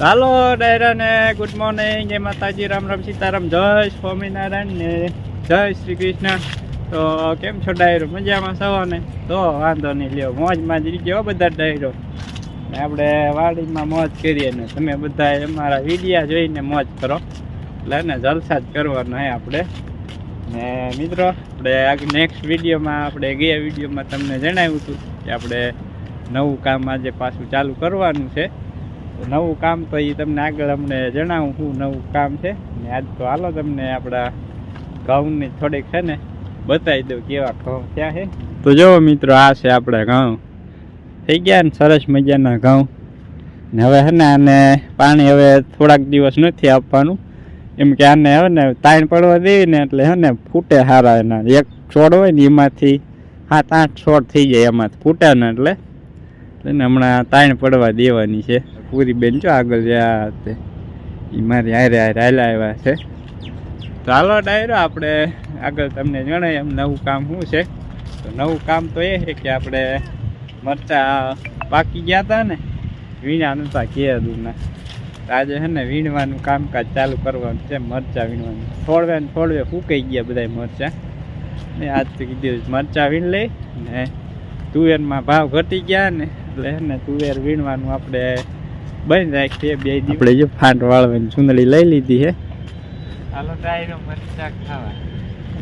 ચાલો ડાયરાને good morning જય માતાજી, રામ રામ સીતારામ. જય સ્વામિનારાયણ ને જય શ્રી કૃષ્ણ. તો કેમ છો ડાયરો? મજામાં સવાને તો વાંધો નહીં, લ્યો, મોજમાં જ ગયો બધા ડાયરો. ને આપણે વાડીમાં મોજ કરીએ ને, તમે બધા અમારા વિડીયા જોઈને મોજ કરો. એટલે ને જલસા જ કરવાનો હે આપણે. ને મિત્રો, આપણે નેક્સ્ટ વિડીયોમાં, આપણે ગયા વિડીયોમાં તમને જણાવ્યું હતું કે આપણે નવું કામ આજે પાછું ચાલુ કરવાનું છે. નવું કામ તો એ તમને આગળ અમને જણાવું શું નવું કામ છે. ને આજ તો હાલો તમને આપણા ઘઉંની થોડીક છે ને બતાવી દઉં કેવા ઘઉં ક્યાં છે. તો જુઓ મિત્રો, આ છે આપણા ઘઉં. થઈ ગયા ને સરસ મજાના ઘઉં. ને હવે છે ને આને પાણી હવે થોડાક દિવસ નથી આપવાનું. એમ કે આને હવે ને તાણ પડવા દેવી ને એટલે હે ને ફૂટે સારા એના. એક છોડ હોય ને એમાંથી સાત, આઠ છોડ થઈ જાય એમાંથી ફૂટે ને એટલે. એટલે હમણાં તાણ પડવા દેવાની છે. પૂરી બેન જો આગળ જ્યાં તે એ મારી હારે હારે હાલા આવ્યા છે. ચાલો ડાયરો, આપણે આગળ તમને જણાય એમ નવું કામ શું છે. તો નવું કામ તો એ છે કે આપણે મરચાં પાકી ગયા હતા ને, વીણા નતા કેદુના આજે છે ને વીણવાનું કામકાજ ચાલુ કરવાનું છે, મરચાં વીણવાનું. થોડવે ને થોડવે ફૂકાઈ ગયા બધા મરચાં. ને આજ તો કીધું મરચાં વીણ લઈ ને તુવેરમાં ભાવ ઘટી ગયા ને, એટલે ને તુવેર વીણવાનું આપણે બંધ રાખીએ બે દિવસ. આપણે જો ફાંટ વાળવાની ચૂંદડી લઈ લીધી છે. હાલો ડાયરો મરચા ખાવા.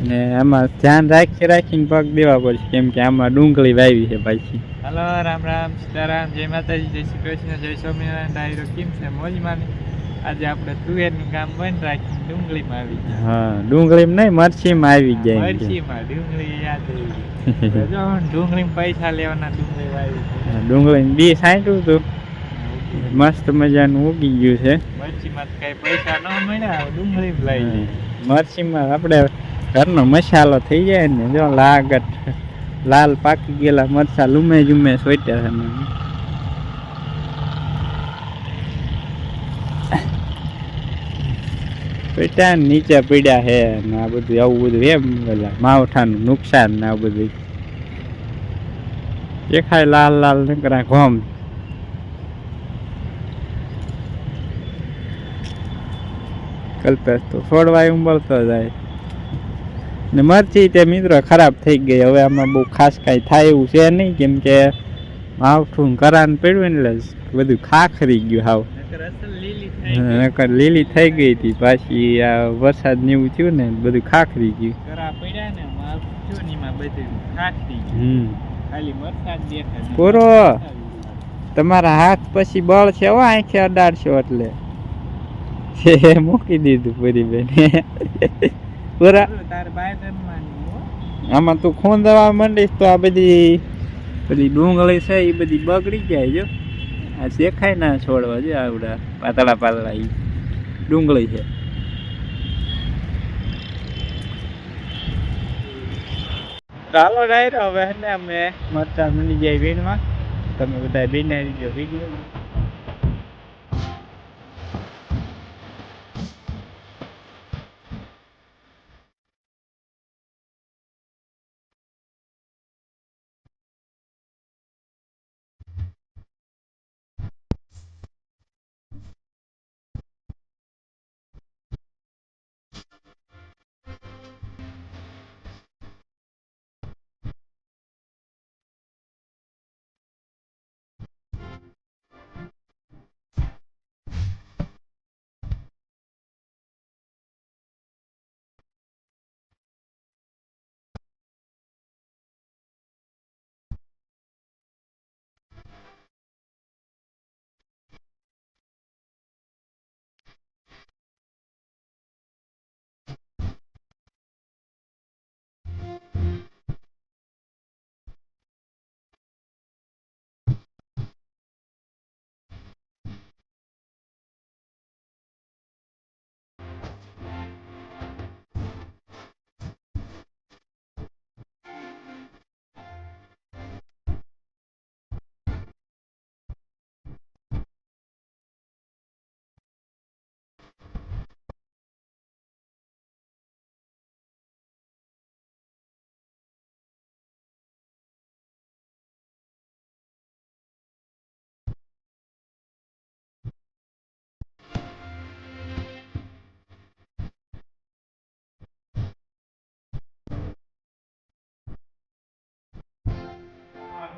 ને આમાં ધ્યાન રાખી રાખીને પગ દેવા પડશે કેમ કે આમાં ડુંગળી વાવી છે પાછી. હાલો રામ રામ સીતારામ જય માતાજી જય શ્રી કૃષ્ણ જય સ્વામિનારાયણ. ડાયરો કેમ છે? મોજમાં આજે આપણે તુવેરનું કામ બંધ રાખી ડુંગળીમાં આવી ગયા. હા ડુંગળીમાં નહીં મરચીમાં આવી જાય મરચીમાં ડુંગળી યાદ આવી ગઈ. ડુંગળીમાં પૈસા લેવાના ડુંગળી વાવી છે. ડુંગળીનું બી સાંટ્યું હતું. મસ્ત મજાનું ઉગી ગયું છે. મરચીમાં કઈ પૈસા ન મળ્યા હવે લઈ જઈએ. મરચીમાં આપણે ઘરનો મસાલો થઈ જાય ને જો લાગત લાલ પાકી ગયેલા મરચા લૂમે જુમે સોટ્યા છે પેટા નીચે પીડ્યા છે ને આ બધું આવું બધું એમ પેલા માવઠાનું નુકસાન ને આ બધું. દેખાય લાલ લાલ નકરા ઘોમ. કલ્પેશ તો છોડવાય ઉંબળતો જાય. ને મરચી તે મિત્રો ખરાબ થઈ ગઈ. હવે આમાં બહુ ખાસ કાંઈ થાય એવું છે નહીં કેમ કે માવઠું કરાન પડ્યું એટલે બધું ખાખરી ગયું હાવ. નકર લીલી થઈ ગઈ. હતી. પાછી આ વરસાદ ને એવું થયું ને બધું ખાખરી ગયું. પૂરો. તમારા હાથ પછી બળ છે હો આંખે અડાડશો એટલે. છે મૂકી દીધું પૂરી બેન. પૂરા તારે બાય આમાં તું ખૂંદવા માંડીશ તો આ બધી બધી ડુંગળી છે એ બધી બગડી જાય જો. આ શેખાય ના છોડવા જો આવડા પાતળા પાતળા ઈ ડુંગળી છે. ચાલો ડાયરો હવે ને અમે મરચા મળી જાય વીણમાં તમે બધા બીનારી જો વીડિયો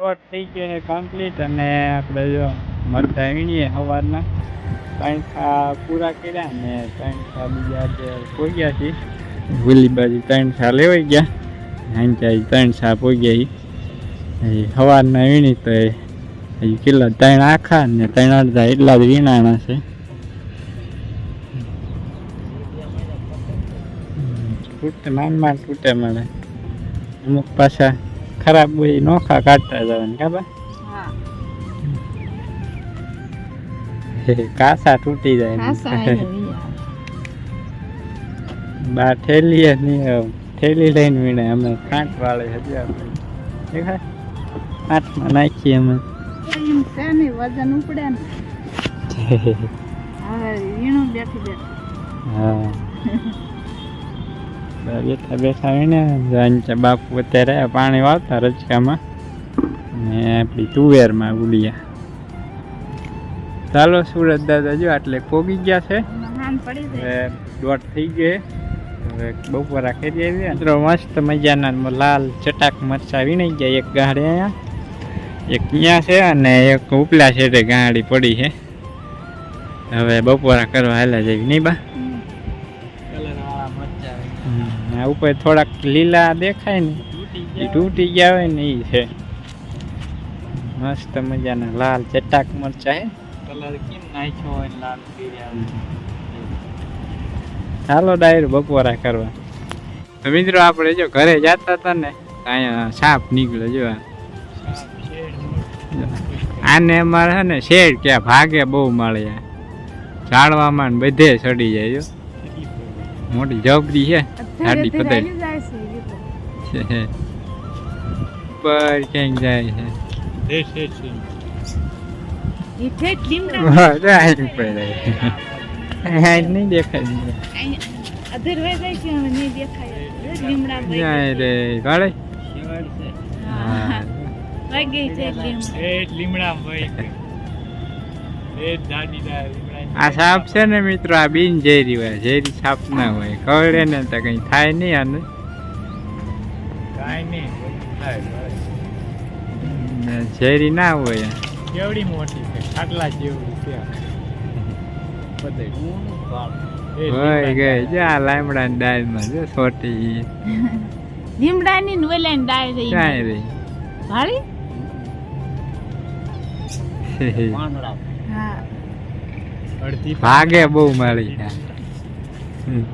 દોઢ થઈ ગયો છે કમ્પ્લીટ અને આપણે જો મરતા વીણીએ સવારના ત્રણ ખા પૂરા કર્યા ને ત્રણ ખા બીજા જે પોગ્યા છે ભૂલી બાજુ ત્રણ છા લેવાઈ ગયા. હાંચા ત્રણ છા પોગ્યા એ સવારના વીણી તો એ હજી કેટલા ત્રણ આખા ને ત્રણ અડધા એટલા જ વીણાણા છે. તૂટે, માન માન તૂટે મળે અમુક પાછા ખરાબ હોય નોખા કાઢતા જવાની ખબર? કાસા તૂટી જાય બા ઠેલી નહીં ઠેલી લઈને વીણે અમે કાંટ વાળે હજી આપણે. દેખાય? કાંટમાં નાખીએ અમે. વજન ઉપડે ને. હવે વીણું બેઠી બેઠી. હા. બેઠા બેઠા આવીને બાપુ અત્યારે પાણી વાળતા રચકામાં ને આપણી તુવેરમાં ઉડિયા ચાલો સુરત દાદા જો આટલે પોગી ગયા છે. દોઢ થઈ ગયે. હવે બપોરા કરી આવી મિત્રો મસ્ત મજાના લાલ ચટાક મરચા વીણાઈ ગયા. એક ગાડી અહીંયા એક ત્યાં છે અને એક ઉપલા છે ગાડી પડી છે. હવે બપોરા કરવા હેલા જેવી નહીં બા? આ ઉપર થોડાક લીલા દેખાય ને તૂટી એ તૂટી ગયા હોય ને એ છે. મસ્ત મજાના લાલ ચટાક મરચા હે. કલર કેમ નાખ્યો હોય લાલ હાલો ડાયર બપોરા કરવા. તો મિત્રો આપણે જો ઘરે જતા હતા ને અહીંયા સાપ નીકળે જો આને અમારે છે ને શેડ ક્યાં ભાગે બહુ મળે જાળવામાં ઝાડવામાં બધે ચડી જાય જો. મોટી જવાબદારી છે. જાય છે છે. ક્યાંક જાય છે નહીં દેખાય. લીમડા લીમડા. આ સાપ છે ને મિત્રો આ બિન ઝેરી હોય ઝેરી સાપ ના હોય. કવડે ને તો કઈ થાય નહીં આને. કાંઈ નહીં ઝેરી ના હોય. કેવડી મોટી છે ખાટલા જેવડી છે. બધે. હોય ગઈ. જા લામડા ની ડાળમાં જો છોટી લીમડાની ને ઓલાની ડાળ રહી ક્યાંય રહી ભાળી? હા અડધી ભાગે બહુ માળી હમ.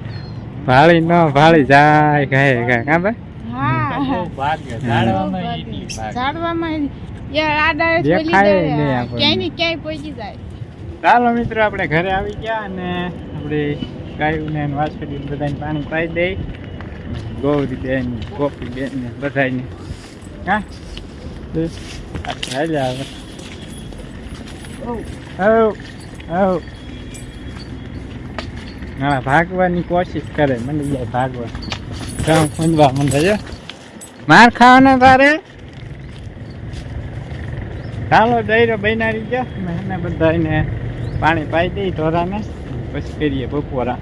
ભાળી ન ભાળી જાય કહે કહે. કા ભાઈ? હા. ભાગે. ઝાડવામાં ચાલો મિત્રો આપણે ઘરે આવી ગયા અને આપણે ગાયોને ને વાછડી બધાને પાણી પાઈ દઈ. ગૌરી બેન ગોપી બેન ને બધાને. હા? હાલ્યા હવે. હવ હવ. હા ભાગવાની કોશિશ કરે મને જાય ભાગવા. કામ ખૂંદવા મને જો માર ખાવાના તારે ચાલો દઈરો બૈનારી ગયો એને બધાને પાણી પાઈ દઈ ઢોરાને. પછી કરીએ બપોરા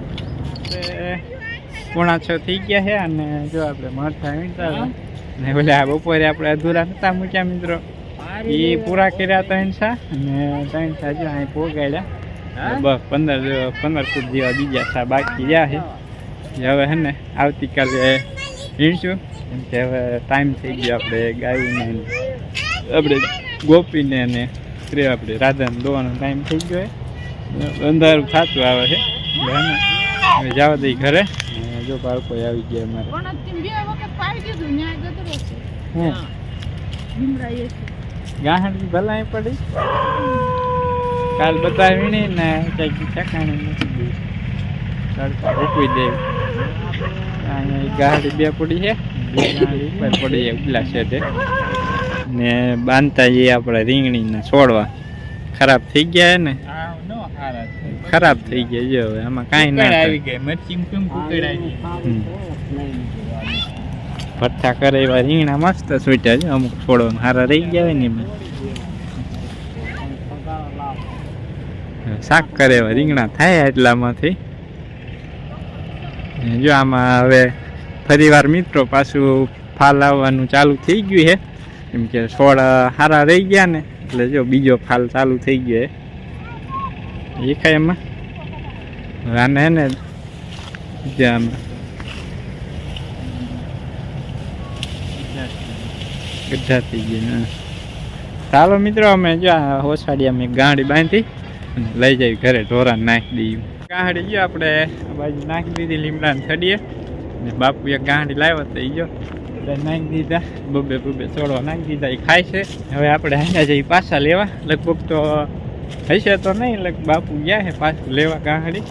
પોણા છ થઈ ગયા છે અને જો આપણે મરથા હતા. ને ઓલા બપોરે આપણે અધૂરા નતા મૂક્યા મિત્રો. એ પૂરા કર્યા ત્રણ સા અને ત્રણ સા જો અહીં પોગાડ્યા. બસ પંદર પંદર ફૂટ જેવા બીજા સા બાકી રહ્યા છે. હવે હે ને આવતીકાલે વીણશું કેમ કે હવે ટાઈમ થઈ ગયો આપણે ગાયને આપણે ગોપીને અને સ્ત્રી આપણે રાધાને દોવાનો ટાઈમ થઈ ગયો છે. અંધારું થતું આવે છે. હવે જવા દઈ ઘરે. જો બાળકો આવી ગયા અમારે. ગાહણ ભલાઈ પડી. કાલ બધા વીણી ને ક્યાંક ઠેકાણે તડકા રૂકવી દે. અહીંયા ગાડી બે પડી છે. ગાડી ઉપર પડી છે ઉપલા છે ને બાંધતા જઈએ આપણે રીંગણીને છોડવા. ખરાબ થઈ ગયા ને. ખરાબ થઈ ગયા જો હવે આમાં કાંઈ ના આવી ગયા મરચી ભઠ્ઠા કરે એવા રીંગણા મસ્ત છૂટ્યા છે અમુક છોડવા સારા રહી ગયા હોય ને એમાં. શાક કરે રીંગણા થાય એટલામાંથી જો આમાં હવે ફરીવાર મિત્રો પાછું ફાલ આવવાનું ચાલુ થઈ ગયું છે. કેમ કે છોડ સારા રહી ગયા ને, એટલે જો બીજો ફાલ ચાલુ થઈ ગયો એ ખાય એમાં? આને ને જે આમ. ગઢા થઈ ગયા ચાલો મિત્રો, અમે જો હોસાડી અમે ગાડી બાંધી. લઈ જાય ઘરે ઢોરા નાખી દઈએ. ગાડી જો આપણે બાજુ નાખી દીધી લીમડાને થડીએ. ને બાપુ એક ગાંડી લાવ્યો તો એ એટલે નાખી દીધા, બબે બબે ચોડવા નાખી દીધા એ ખાય છે. હવે આપણે અહીંયા જઈ પાછા લેવા. લગભગ તો હશે તો નહીં, લગ બાપુ ગયા છે પાછું લેવા ગાંડી.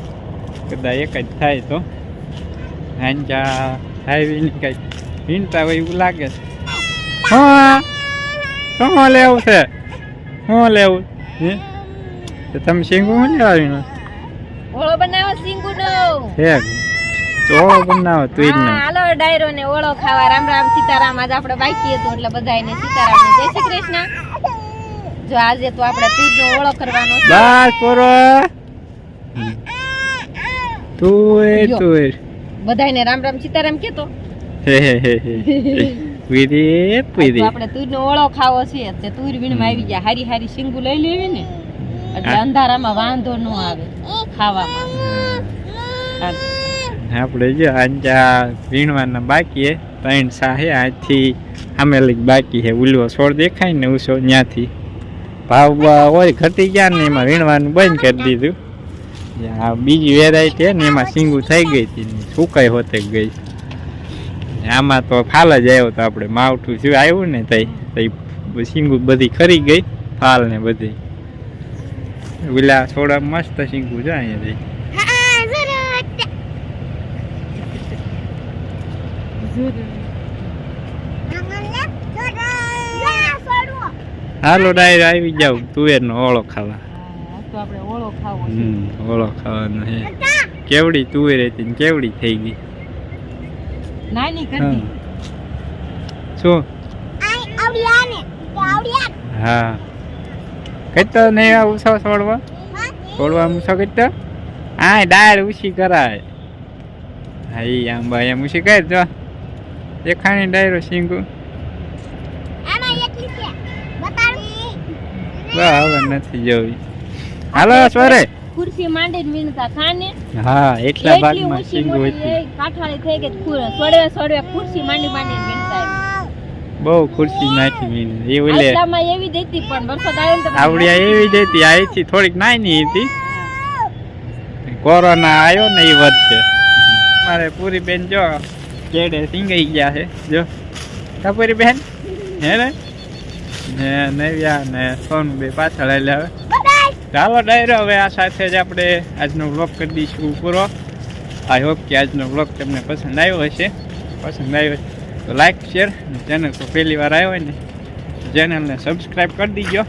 કદાચ એક જ થાય તો. હાંજા હાઈવીની કંઈક વીણતા હોય એવું લાગે છે. શું લેવું છે? શું લેવું હે? તો તમે શીંગું શું લેવા વીણો ઓળો બનાવો સિંગુનો હે ઓળો બનાવો તું જ ના. ને હાલો ડાયરો ને ઓળો ખાવા. રામ રામ સીતારામ આજ આપણે બાકી હતું એટલે બધાને સીતારામ જય શ્રી કૃષ્ણ. જો આજે તો આપણે તીજ નો ઓળો કરવાનો છે. બસ પોરો. તું એ તું બધાને રામ રામ સીતારામ કેતો. હે હે હે હે. તો આપણે તુર નો ઓળો ખાવો છે. તે તુર વીણમાં આવી ગયા. હારી હારી સિંગુ લઈ લેવી ને. એટલે અંધારામાં વાંધો ન આવે ખાવામાં. આપણે જો આંજા વીણવાના બાકી હે ત્રણ સાહે આજથી સામે બાકી હે. ઉલવો છોડ દેખાય ને ઉછો ત્યાંથી ભાવ હોય ઘટી ગયા ને એમાં વીણવાનું બંધ કરી દીધું. આ બીજી વેરાયટી હે ને એમાં સિંગુ થઈ ગઈ હતી ને સુકાઈ હોતે ગઈ. આમાં તો ફાલ જ આવ્યો તો આપણે માવઠું શું આવ્યું ને તઈ. તઈ સિંગુ બધી ખરી ગઈ ફાલ ને બધી. ઓલા થોડા મસ્ત સિંગું છે અહીંયાથી હાલો ડાયર આવી જાવ તુવેરનો ઓળો ખાવા હા, આજ તો આપણે ઓળો ખાવો છે હમ ઓળો ખાવાનો હે કેવડી તુવેર હતી ને કેવડી થઈ ગઈ નાની હા. કરતી શું હા કહેતો નહીં ઉછો છોડવા? છોડવા ઉછો કહેતો હા ડાળ ઉછી કરાય. હા આમ ભાઈ એમ ઉછી કર જો. દેખાણી ડાયરો સિંગુ હવે નથી જોવી. હાલો સોરે ખુરશી માંડીને વિનતા ખાને. હા એટલા ભાગમાં સિંગુ હતી. કાઠાળી થઈ ગઈ ખુરશી. માંડી વીણતા. બહુ ખુરશી નાખી મીની એ ઓલે આટલામાં એવી દેતી પણ વરસાદ આવ્યો તો આવડિયા એવી જ હતી. અહીંથી થોડીક નાની હતી. કોરોના આવ્યો ને એ વધશે. મારે પૂરી બેન જો કેડે સિંગાઈ ગયા છે. જો. કપૂરી બેન હે ને? ને નવ્યા ને સોનું બે પાછળ એટલે હવે. ચાલો ડાયરો હવે આ સાથે જ આપણે આજનો વ્લોગ કરી દઈશું પૂરો. આઈ હોપ કે આજનો વ્લોગ તમને પસંદ આવ્યો હશે. પસંદ આવ્યો તો લાઇક શેર ચેનલ પર પહેલી વાર આવ્યો હોય ને ચેનલને સબસ્ક્રાઈબ કરી દીજો.